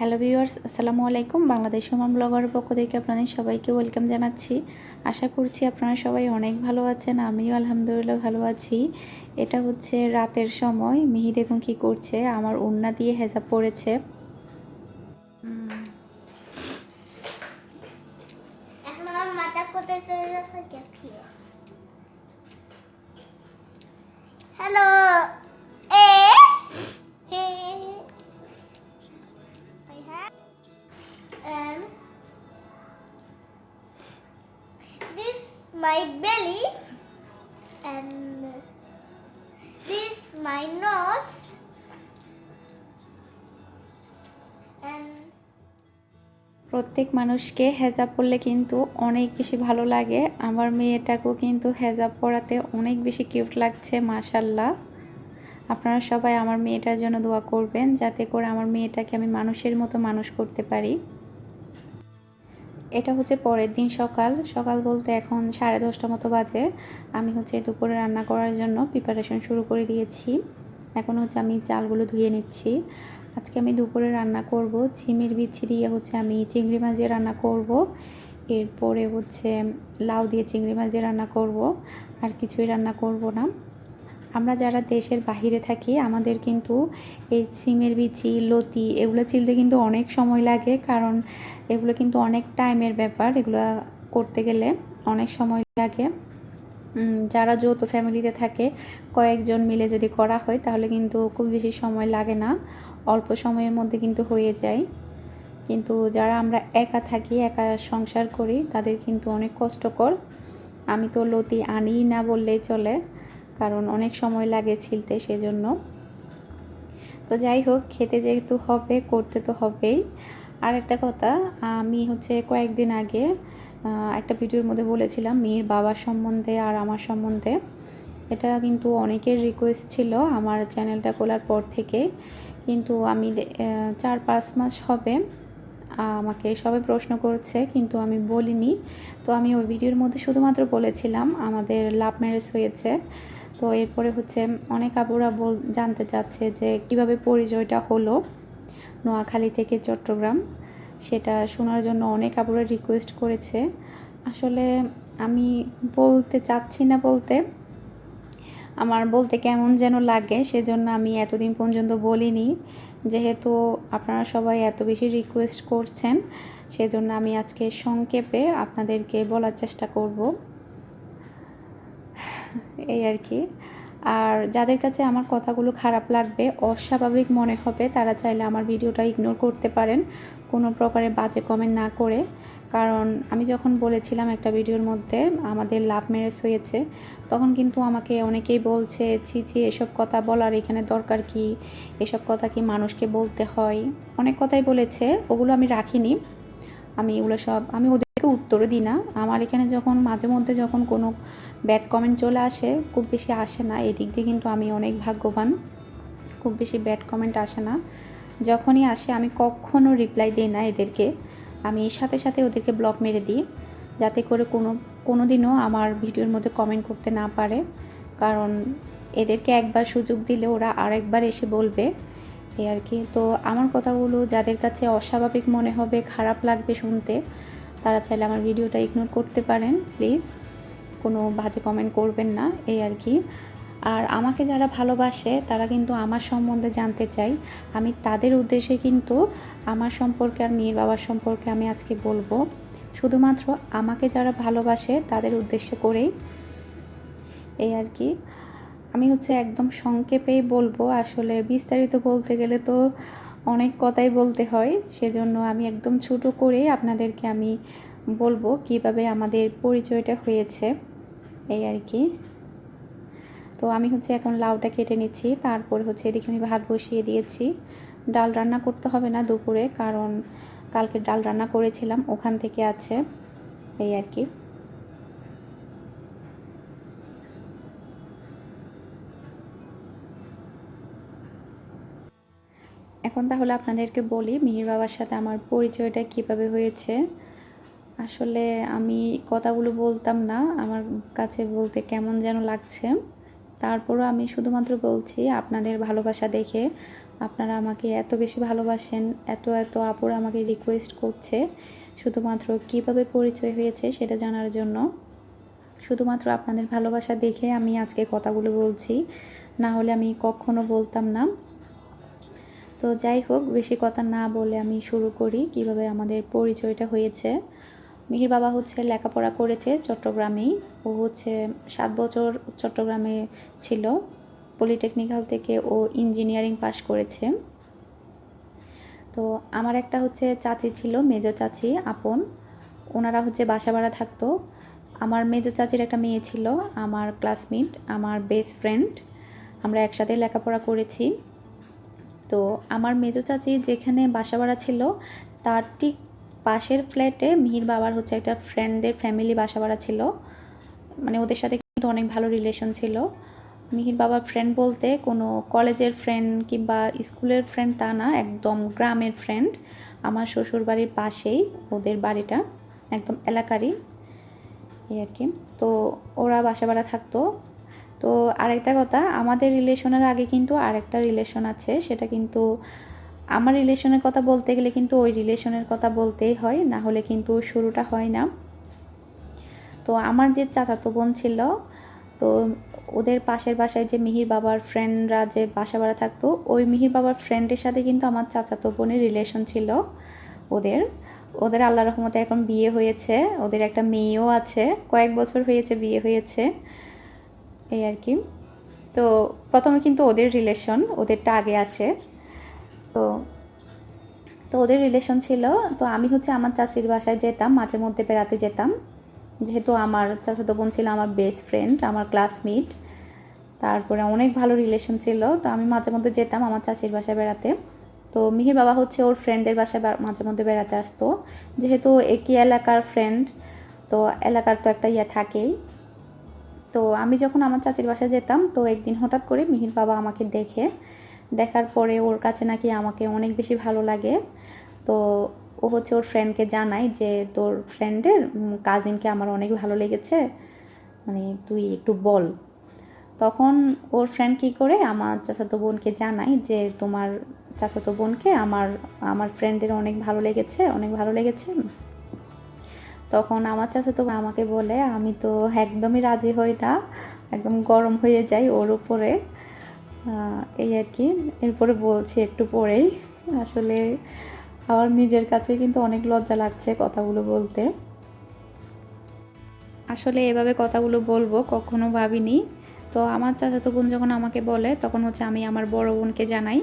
Hello viewers, আসসালামু আলাইকুম। বাংলাদেশ সুমন ব্লগারের পক্ষ থেকে আপনাদের সবাইকে ওয়েলকাম জানাচ্ছি। আশা করছি আপনারা সবাই অনেক ভালো আছেন, আমিও আলহামদুলিল্লাহ ভালো আছি। এটা হচ্ছে রাতের সময়, মিহি দেখুন কী করছে, আমার ওড়না দিয়ে হেজাব পড়েছে hello. My belly and this my nose প্রত্যেক মানুষকে হেজাব পরলে কিন্তু অনেক বেশি ভালো লাগে। আমার মেয়েটাকেও কিন্তু হেজাব পরাতে অনেক বেশি কিউট লাগছে মাশাল্লাহ আপনারা সবাই আমার মেয়েটার জন্য দোয়া করবেন, যাতে করে আমার মেয়েটাকে আমি মানুষের মতো মানুষ করতে পারি। এটা হচ্ছে পরের দিন সকাল। সকাল বলতে এখন সাড়ে দশটা মতো বাজে। আমি হচ্ছে দুপুরে রান্না করার জন্য প্রিপারেশন শুরু করে দিয়েছি। এখন হচ্ছে আমি চালগুলো ধুয়ে নিচ্ছি। আজকে আমি দুপুরে রান্না করব। ঝিমের বিচি দিয়ে হচ্ছে আমি চিংড়ি মাছ দিয়ে রান্না করব। এরপরে হচ্ছে লাউ দিয়ে চিংড়ি মাছ দিয়ে রান্না করব। আর কিছুই রান্না করব না। আমরা যারা দেশের বাহিরে থাকি, আমাদের কিন্তু এই সিমের বিচি, লতি এগুলো চিলতে কিন্তু অনেক সময় লাগে, কারণ এগুলো কিন্তু অনেক টাইমের ব্যাপার। এগুলো করতে গেলে অনেক সময় লাগে। যারা যৌথ ফ্যামিলিতে থাকে, কয়েকজন মিলে যদি করা হয়, তাহলে কিন্তু খুব বেশি সময় লাগে না। অল্প সময়ের মধ্যে কিন্তু হয়ে যায়। কিন্তু যারা আমরা একা থাকি, একা সংসার করি, তাদের কিন্তু অনেক কষ্টকর। আমি তো লতি আনি না বললেই চলে। কারণ অনেক সময় লাগে ছিলতে সেজন্য। তো যাই হোক, খেতে যেহেতু হবে, করতে তো হবেই। আর একটা কথা, আমি হচ্ছে কয়েকদিন আগে একটা ভিডিওর মধ্যে বলেছিলাম, মেয়ের বাবার সম্বন্ধে আর আমার সম্বন্ধে। এটা কিন্তু অনেকের রিকোয়েস্ট ছিল আমার চ্যানেলটা খোলার পর থেকে। কিন্তু আমি চার পাঁচ মাস হবে, আমাকে সবাই প্রশ্ন করছে, কিন্তু আমি বলিনি। তো আমি ওই ভিডিওর মধ্যে শুধুমাত্র বলেছিলাম, আমাদের লাভ ম্যারেজ হয়েছে। তো এরপরে হচ্ছে অনেক আপুরা বল, জানতে চাচ্ছে যে কীভাবে পরিচয়টা হলো নোয়াখালী থেকে চট্টগ্রাম। সেটা শোনার জন্য অনেক আপুরা রিকোয়েস্ট করেছে। আসলে আমি বলতে চাচ্ছি না বলতে। আমার বলতে কেমন যেন লাগে, সেজন্য আমি এতদিন পর্যন্ত বলিনি। যেহেতু আপনারা সবাই এত বেশি রিকোয়েস্ট করছেন, সেজন্য আমি আজকে সংক্ষেপে আপনাদেরকে বলার চেষ্টা করব। এই আর কি। আর যাদের কাছে আমার কথাগুলো খারাপ লাগবে, অস্বাভাবিক মনে হবে, তারা চাইলে আমার ভিডিওটা ইগনোর করতে পারেন। কোনো প্রকারে বাজে কমেন্ট না করে। কারণ আমি যখন বলেছিলাম একটা ভিডিওর মধ্যে আমাদের লাভ ম্যারেজ হয়েছে, তখন কিন্তু আমাকে অনেকেই বলছে, ছি ছি, এসব কথা বলার এখানে দরকার কি? এসব কথা কি মানুষকে বলতে হয়? অনেক কথাই বলেছে, ওগুলো আমি রাখিনি। আমি এগুলো সব, আমি ওদেরকে উত্তরও দিই না। আমার এখানে যখন, মাঝে মধ্যে যখন কোনো ব্যাড কমেন্ট চলে আসে, খুব বেশি আসে না। এদিক দিয়ে কিন্তু আমি অনেক ভাগ্যবান। খুব বেশি ব্যাড কমেন্ট আসে না। যখনই আসে, আমি কখনো রিপ্লাই দিই না এদেরকে। আমি এর সাথে সাথে ওদেরকে ব্লক মেরে দিই, যাতে করে কোনো কোনো দিনও আমার ভিডিওর মধ্যে কমেন্ট করতে না পারে। কারণ এদেরকে একবার সুযোগ দিলে ওরা আরেকবার এসে বলবে। এই আর কি। তো আমার কথাগুলো যাদের কাছে অস্বাভাবিক মনে হবে, খারাপ লাগবে শুনতে, তারা চাইলে আমার ভিডিওটা ইগনোর করতে পারেন প্লিজ কোনো বাজে কমেন্ট করবেন না, এই আর কি। আর আমাকে যারা ভালোবাসে, তারা কিন্তু আমার সম্বন্ধে জানতে চাই আমি তাদের উদ্দেশ্যে কিন্তু আমার সম্পর্কে আর মেয়ের বাবার সম্পর্কে আমি আজকে বলব। শুধুমাত্র আমাকে যারা ভালোবাসে, তাদের উদ্দেশ্য করেই, এই আর কি। আমি হচ্ছে একদম সংক্ষেপেই বলব, আসলে বিস্তারিত বলতে গেলে তো অনেক কথাই বলতে হয়, সেজন্য আমি একদম ছোট করে আপনাদেরকে আমি বলব কীভাবে আমাদের পরিচয়টা হয়েছে, এই আর কি। তো আমি হচ্ছে এখন লাউটা কেটে নিচ্ছি, তারপর হচ্ছে এদিকে আমি ভাত বসিয়ে দিয়েছি। ডাল রান্না করতে হবে না দুপুরে, কারণ কালকে ডাল রান্না করেছিলাম, ওখান থেকে আছে, এই আর কি। এখন তাহলে আপনাদেরকে বলি, মিহির বাবার সাথে আমার পরিচয়টা কীভাবে হয়েছে। আসলে আমি কথাগুলো বলতাম না, আমার কাছে বলতে কেমন যেন লাগছে। তারপরও আমি শুধুমাত্র বলছি, আপনাদের ভালোবাসা দেখে আপনারা আমাকে এত বেশি ভালোবাসেন, এত এত আপুর আমাকে রিকোয়েস্ট করছে, শুধুমাত্র কীভাবে পরিচয় হয়েছে সেটা জানার জন্য। শুধুমাত্র আপনাদের ভালোবাসা দেখে আমি আজকে কথাগুলো বলছি, না হলে আমি কখনো বলতাম না। তো যাই হোক, বেশি কথা না বলে আমি শুরু করি কীভাবে আমাদের পরিচয়টা হয়েছে। মিহির বাবা হচ্ছে লেখাপড়া করেছে চট্টগ্রামেই। ও হচ্ছে সাত বছর চট্টগ্রামে ছিল। পলিটেকনিক্যাল থেকে ও ইঞ্জিনিয়ারিং পাশ করেছে। তো আমার একটা হচ্ছে চাচি ছিল, মেজো চাচি আপন। ওনারা হচ্ছে বাসা ভাড়া থাকতো। আমার মেজো চাচির একটা মেয়ে ছিল, আমার ক্লাসমেট আমার বেস্ট ফ্রেন্ড আমরা একসাথে লেখাপড়া করেছি। তো আমার মেজো চাচি যেখানে বাসা ভাড়া ছিল, তার ঠিক পাশের ফ্ল্যাটে মিহির বাবার হচ্ছে একটা ফ্রেন্ডদের ফ্যামিলি বাসা ভাড়া ছিল। মানে ওদের সাথে কিন্তু অনেক ভালো রিলেশন ছিল। মিহির বাবার ফ্রেন্ড বলতে কোনো কলেজের ফ্রেন্ড কিংবা স্কুলের ফ্রেন্ড তা না, একদম গ্রামের ফ্রেন্ড আমার শ্বশুর বাড়ির পাশেই ওদের বাড়িটা, একদম এলাকারই। এই আর কি। তো ওরা বাসা ভাড়া থাকতো। তো আরেকটা কথা, আমাদের রিলেশনের আগে কিন্তু আরেকটা রিলেশন আছে, সেটা কিন্তু আমার রিলেশনের কথা বলতে গেলে কিন্তু ওই রিলেশনের কথা বলতেই হয়, না হলে কিন্তু শুরুটা হয় না। তো আমার যে চাচাতো বোন ছিল, তো ওদের পাশের বাসায় যে মিহির বাবার ফ্রেন্ডরা যে বাসা ভাড়া থাকতো, ওই মিহির বাবার ফ্রেন্ডের সাথে কিন্তু আমার চাচাতো বোনের রিলেশন ছিল ওদের। ওদের আল্লাহ রহমতে এখন বিয়ে হয়েছে, ওদের একটা মেয়েও আছে, কয়েক বছর হয়েছে বিয়ে হয়েছে। এই আর কি। তো প্রথমে কিন্তু ওদের রিলেশন ওদেরটা আগে আসে তো তো ওদের রিলেশন ছিল, তো আমি হচ্ছে আমার চাচির বাসায় যেতাম, মাঝে মধ্যে বেড়াতে যেতাম। যেহেতু আমার চাচাতো বোন ছিল আমার বেস্ট ফ্রেন্ড আমার ক্লাসমেট তারপরে অনেক ভালো রিলেশন ছিল। তো আমি মাঝে মধ্যে যেতাম আমার চাচির বাসায় বেড়াতে। তো মিহির বাবা হচ্ছে ওর ফ্রেন্ডের বাসায় মাঝে মধ্যে বেড়াতে আসতো। যেহেতু একই এলাকার ফ্রেন্ড তো এলাকার তো একটা ইয়ে থাকেই। তো আমি যখন আমার চাচির বাসায় যেতাম, তো একদিন হঠাৎ করে মিহির বাবা আমাকে দেখে, দেখার পরে ওর কাছে নাকি আমাকে অনেক বেশি ভালো লাগে। তো ও হচ্ছে ওর ফ্রেন্ডকে জানায় যে, তোর ফ্রেন্ডের কাজিনকে আমার অনেক ভালো লেগেছে। মানে তুই একটু বল। তখন ওর ফ্রেন্ড কী করে, আমার চাচাতো বোনকে জানায় যে, তোমার চাচাতো বোনকে আমার আমার ফ্রেন্ডের অনেক ভালো লেগেছে, অনেক ভালো লেগেছে। তখন আমার চাচা তো আমাকে বলে, আমি তো একদমই রাজি হই না, একদম গরম হয়ে যাই ওর উপরে। এই আর কি। এরপরে বলছি একটু পরেই, আসলে আমার নিজের কাছে কিন্তু অনেক লজ্জা লাগছে কথাগুলো বলতে। আসলে এভাবে কথাগুলো বলব, কখনো ভাবিনি। তো আমার চাচাতো বোন যখন আমাকে বলে, তখন হচ্ছে আমি আমার বড় বোনকে জানাই।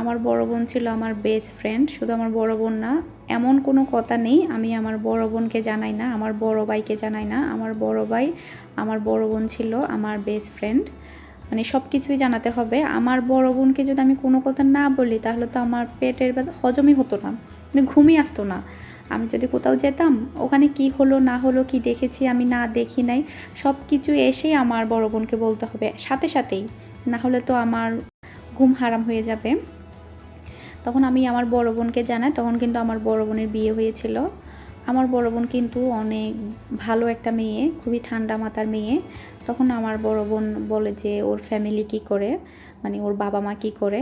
আমার বড় বোন ছিল আমার বেস্ট ফ্রেন্ড শুধু আমার বড় বোন না, এমন কোনো কথা নেই, আমি আমার বড় বোনকে জানাই না, আমার বড় ভাইকে জানাই না, আমার বড় ভাই, আমার বড় বোন ছিল আমার বেস্ট ফ্রেন্ড মানে সব কিছুই জানাতে হবে। আমার বড় বোনকে যদি আমি কোনো কথা না বলি, তাহলে তো আমার পেটের হজমই হতো না মানে ঘুমই আসতো না। আমি যদি কোথাও যেতাম, ওখানে কি হলো, না হলো, কি দেখেছি, আমি না দেখি নাই সব কিছু এসেই আমার বড় বোনকে বলতে হবে। সাথে সাথেই, না হলে তো আমার ঘুম হারাম হয়ে যাবে। তখন আমি আমার বড় বোনকে জানাই, তখন কিন্তু আমার বড় বোনের বিয়ে হয়েছিল। আমার বড় বোন কিন্তু অনেক ভালো একটা মেয়ে, খুবই ঠান্ডা মাথার মেয়ে। তখন আমার বড় বোন বলে যে, ওর ফ্যামিলি কি করে? মানে ওর বাবা মা কি করে?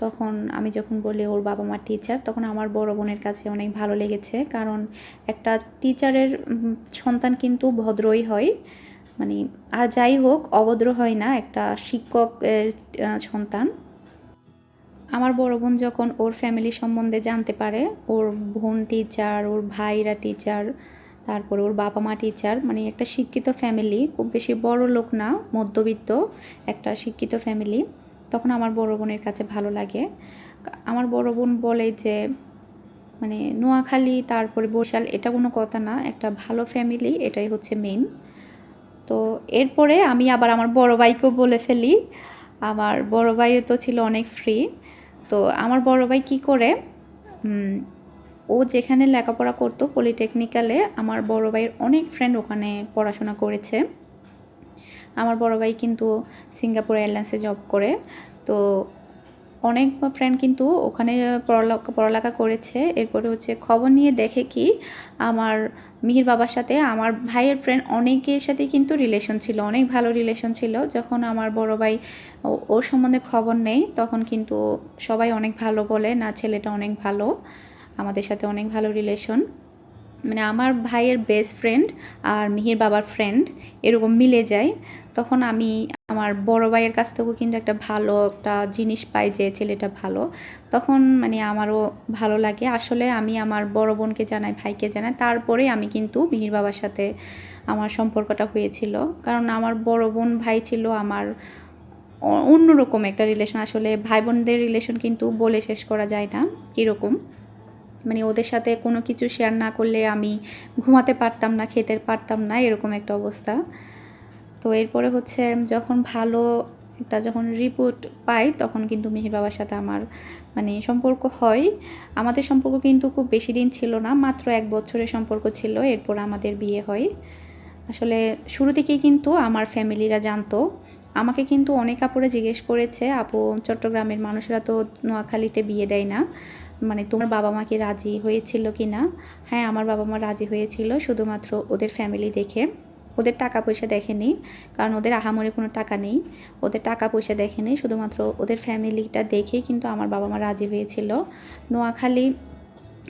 তখন আমি যখন বলি ওর বাবা মা টিচার তখন আমার বড় বোনের কাছে অনেক ভালো লেগেছে। কারণ একটা টিচারের সন্তান কিন্তু ভদ্রই হয়। মানে আর যাই হোক, অভদ্র হয় না, একটা শিক্ষকের সন্তান। আমার বড় বোন যখন ওর ফ্যামিলি সম্বন্ধে জানতে পারে, ওর বোন টিচার ওর ভাইরা টিচার তারপরে ওর বাবা মা টিচার মানে একটা শিক্ষিত ফ্যামিলি খুব বেশি বড় লোক না, মধ্যবিত্ত, একটা শিক্ষিত ফ্যামিলি তখন আমার বড় বোনের কাছে ভালো লাগে। আমার বড় বোন বলে যে মানে নোয়াখালী, তারপরে বরিশাল, এটা কোনো কথা না, একটা ভালো ফ্যামিলি এটাই হচ্ছে মেন তো এরপরে আমি আবার আমার বড় ভাইকেও বলে ফেলি। আমার বড় ভাইও তো ছিল অনেক ফ্রি তো আমার বড় ভাই কী করে ও যেখানে লেখাপড়া করতো পলিটেকনিক্যালে আমার বড় ভাইয়ের অনেক ফ্রেন্ড ওখানে পড়াশোনা করেছে। আমার বড় ভাই কিন্তু সিঙ্গাপুর এয়ারলাইন্সে জব করে। তো অনেক ফ্রেন্ড কিন্তু ওখানে পড়ালেখা পড়ালেখা করেছে। এরপরে হচ্ছে খবর নিয়ে দেখে কি আমার মিহির বাবার সাথে আমার ভাইয়ের ফ্রেন্ড অনেকের সাথে কিন্তু রিলেশন ছিল, অনেক ভালো রিলেশন ছিল। যখন আমার বড় ভাই ওর সম্বন্ধে খবর নেই, তখন কিন্তু সবাই অনেক ভালো বলে, না ছেলেটা অনেক ভালো, আমাদের সাথে অনেক ভালো রিলেশন মানে আমার ভাইয়ের বেস্ট ফ্রেন্ড আর মিহির বাবার ফ্রেন্ড এরকম মিলে যায়। তখন আমি আমার বড় ভাইয়ের কাছ থেকেও কিন্তু একটা ভালো একটা জিনিস পাই যে ছেলেটা ভালো। তখন মানে আমারও ভালো লাগে। আসলে আমি আমার বড় বোনকে জানাই, ভাইকে জানাই। তারপরে আমি কিন্তু মিহির বাবার সাথে আমার সম্পর্কটা হয়েছিল। কারণ আমার বড় বোন ভাই ছিল আমার অন্যরকম একটা রিলেশন আসলে ভাই বোনদের রিলেশন কিন্তু বলে শেষ করা যায় না কীরকম মানে ওদের সাথে কোনো কিছু শেয়ার না করলে আমি ঘুমাতে পারতাম না, খেতে পারতাম না, এরকম একটা অবস্থা। তো এরপরে হচ্ছে যখন ভালো একটা যখন রিপোর্ট পাই, তখন কিন্তু মিহির বাবার সাথে আমার মানে সম্পর্ক হয়। আমাদের সম্পর্ক কিন্তু খুব বেশি দিন ছিল না, মাত্র এক বছরের সম্পর্ক ছিল, এরপর আমাদের বিয়ে হয়। আসলে শুরু থেকেই কিন্তু আমার ফ্যামিলিরা জানতো। আমাকে কিন্তু অনেক আপুরে জিজ্ঞেস করেছে, আপু, চট্টগ্রামের মানুষেরা তো নোয়াখালীতে বিয়ে দেয় না। মানে তোমার বাবা মা কি রাজি হয়েছিল কি না হ্যাঁ আমার বাবা মা রাজি হয়েছিল, শুধুমাত্র ওদের ফ্যামিলি দেখে। ওদের টাকা পয়সা দেখেনি, কারণ ওদের আহামরে কোনো টাকা নেই। ওদের টাকা পয়সা দেখেনি, শুধুমাত্র ওদের ফ্যামিলিটা দেখেই কিন্তু আমার বাবা মা রাজি হয়েছিল। নোয়াখালী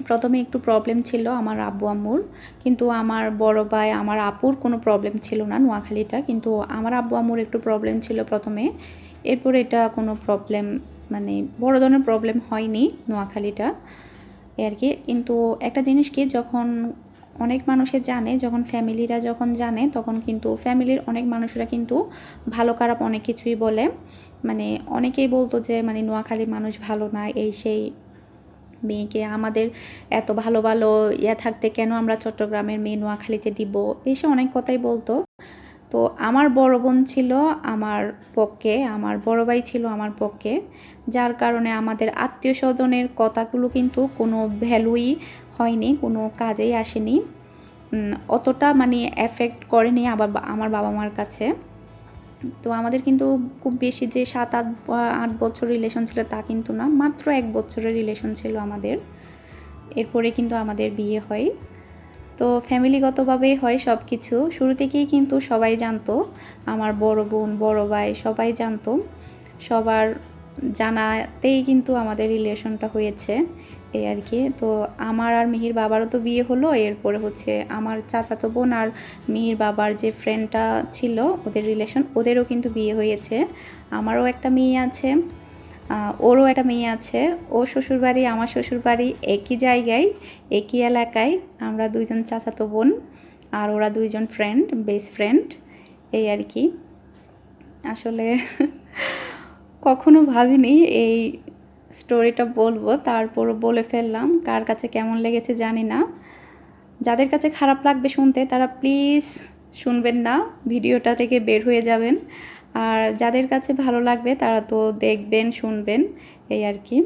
প্রথমে একটু প্রবলেম ছিল আমার আব্বু আম্মুর, কিন্তু আমার বড় ভাই, আমার আপুর কোনো প্রবলেম ছিল না নোয়াখালীটা, কিন্তু আমার আব্বু আম্মুর একটু প্রবলেম ছিল প্রথমে। এরপর এটা কোনো প্রবলেম মানে বড় ধরনের প্রবলেম হয়নি নোয়াখালীটা। আর কি, কিন্তু একটা জিনিস কি, যখন অনেক মানুষে জানে, যখন ফ্যামিলিরা যখন জানে, তখন কিন্তু ফ্যামিলির অনেক মানুষরা কিন্তু ভালো খারাপ অনেক কিছুই বলে। মানে অনেকেই বলতো যে মানে নোয়াখালীর মানুষ ভালো না, এই সেই মেয়েকে আমাদের এত ভালো ভালো ইয়া থাকতে কেন আমরা চট্টগ্রামের মেয়ে নোয়াখালীতে দিব? এসে অনেক কথাই বলতো। তো আমার বড় বোন ছিল আমার পক্ষে, আমার বড় ভাই ছিল আমার পক্ষে। যার কারণে আমাদের আত্মীয় স্বজনের কথাগুলো কিন্তু কোনো ভ্যালুই হয়নি, কোনো কাজেই আসেনি। অতটা মানে এফেক্ট করেনি আবার আমার বাবা মার কাছে। তো আমাদের কিন্তু খুব বেশি যে সাত আট আট বছর রিলেশন ছিল তা কিন্তু না, মাত্র এক বছরের রিলেশন ছিল আমাদের। এরপরে কিন্তু আমাদের বিয়ে হয়। তো ফ্যামিলিগতভাবেই হয় সব কিছু শুরু থেকেই কিন্তু সবাই জানতো, আমার বড় বোন, বড় ভাই, সবাই জানতো। সবার জানাতেই কিন্তু আমাদের রিলেশনটা হয়েছে। এই আর কি। তো আমার আর মিহির বাবারও তো বিয়ে হলো, এরপরে হচ্ছে আমার চাচাতো বোন আর মিহির বাবার যে ফ্রেন্ডটা ছিল, ওদের রিলেশন ওদেরও কিন্তু বিয়ে হয়েছে। আমারও একটা মেয়ে আছে ওরও একটা মেয়ে আছে, ও শ্বশুরবাড়ি, আমার শ্বশুরবাড়ি একই জায়গায়, একই এলাকায়। আমরা দুইজন চাচাতো বোন আর ওরা দুইজন ফ্রেন্ড বেস্ট ফ্রেন্ড এই আর কি। আসলে কখনো ভাবিনি এই স্টোরিটা বলব, তারপরও বলে ফেললাম কার কাছে কেমন লেগেছে জানি না। যাদের কাছে খারাপ লাগবে শুনতে তারা প্লিজ শুনবেন না, ভিডিওটা থেকে বের হয়ে যাবেন। আর যাদের কাছে ভালো লাগবে তারা তো দেখবেন, শুনবেন, এই আর কি।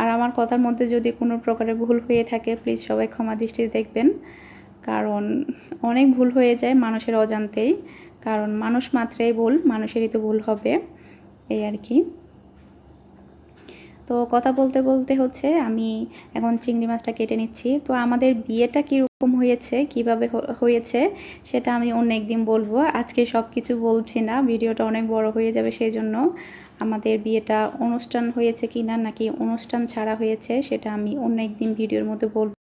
আর আমার কথার মধ্যে যদি কোনো প্রকারের ভুল হয়ে থাকে প্লিজ সবাই ক্ষমা দৃষ্টি দেখবেন। কারণ অনেক ভুল হয়ে যায় মানুষের অজান্তেই, কারণ মানুষ মাত্রেই ভুল, মানুষেরই তো ভুল হবে, এই আর কি। তো কথা বলতে বলতে হচ্ছে আমি এখন চিংড়ি মাছটা কেটে নিচ্ছি। তো আমাদের বিয়েটা কীরকম হয়েছে, কীভাবে হয়েছে সেটা আমি অন্য একদিন বলব। আজকে সব কিছু বলছি না, ভিডিওটা অনেক বড় হয়ে যাবে সেই জন্য আমাদের বিয়েটা অনুষ্ঠান হয়েছে কি না নাকি অনুষ্ঠান ছাড়া হয়েছে সেটা আমি অন্য একদিন ভিডিওর মধ্যে বলব।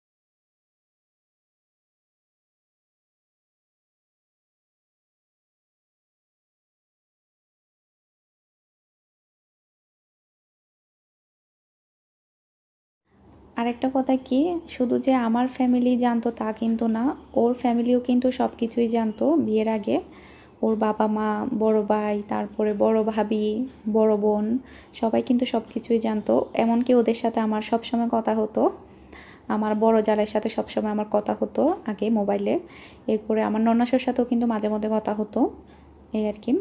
আরেকটা কথা কি? শুধু যে আমার ফ্যামিলি জানতো তা কিন্তু না, ওর ফ্যামিলিও কিন্তু সব কিছুই জানতো বিয়ের আগে। ওর বাবা মা, বড় ভাই, তারপরে বড় ভাবি, বড় বোন, সবাই কিন্তু সব কিছুই জানতো। এমনকি ওদের সাথে আমার সব সময় কথা হতো। আমার বড় জালের সাথে সবসময় আমার কথা হতো আগে মোবাইলে। এরপরে আমার ননাসের সাথেও কিন্তু মাঝে মধ্যে কথা হতো। এই আর কি।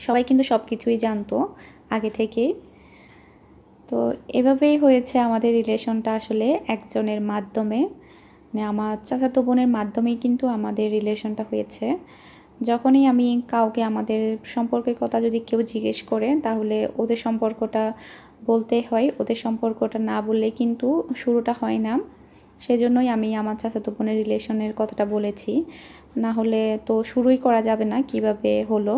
সবাই কিন্তু সব কিছুই জানতো আগে থেকেই। তো এভাবেই হয়েছে আমাদের রিলেশনটা আসলে একজনের মাধ্যমে। মানে আমার চাচাতো বোনের মাধ্যমেই কিন্তু আমাদের রিলেশনটা হয়েছে। যখনই আমি কাউকে আমাদের সম্পর্কের কথা যদি কেউ জিজ্ঞেস করে, তাহলে ওদের সম্পর্কটা বলতে হয়। ওদের সম্পর্কটা না বললে কিন্তু শুরুটা হয় না। সেজন্যই আমি আমার চাচাতো বোনের রিলেশনের কথাটা বলেছি। না হলে তো শুরুই করা যাবে না কীভাবে হলো।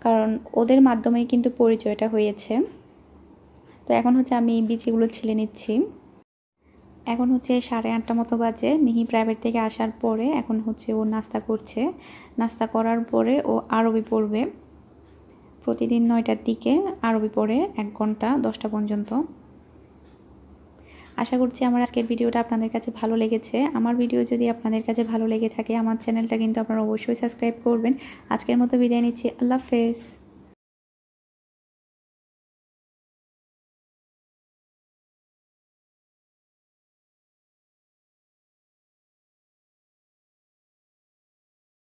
কারণ ওদের মাধ্যমেই কিন্তু পরিচয়টা হয়েছে। তো এখন হচ্ছে আমি বিচিগুলো ছিলে নিচ্ছি। এখন হচ্ছে সাড়ে আটটা মতো বাজে। মিহি প্রাইভেট থেকে আসার পরে এখন হচ্ছে ও নাস্তা করছে। নাস্তা করার পরে ও আরবি পড়বে। প্রতিদিন নয়টার দিকে আরবি পড়ে এক ঘণ্টা, দশটা পর্যন্ত। আশা করছি আমার আজকের ভিডিওটা আপনাদের কাছে ভালো লেগেছে। আমার ভিডিও যদি আপনাদের কাছে ভালো লেগে থাকে, আমার চ্যানেলটা কিন্তু আপনারা অবশ্যই সাবস্ক্রাইব করবেন। আজকের মতো বিদায় নিচ্ছি। আল্লাহ হাফেজ।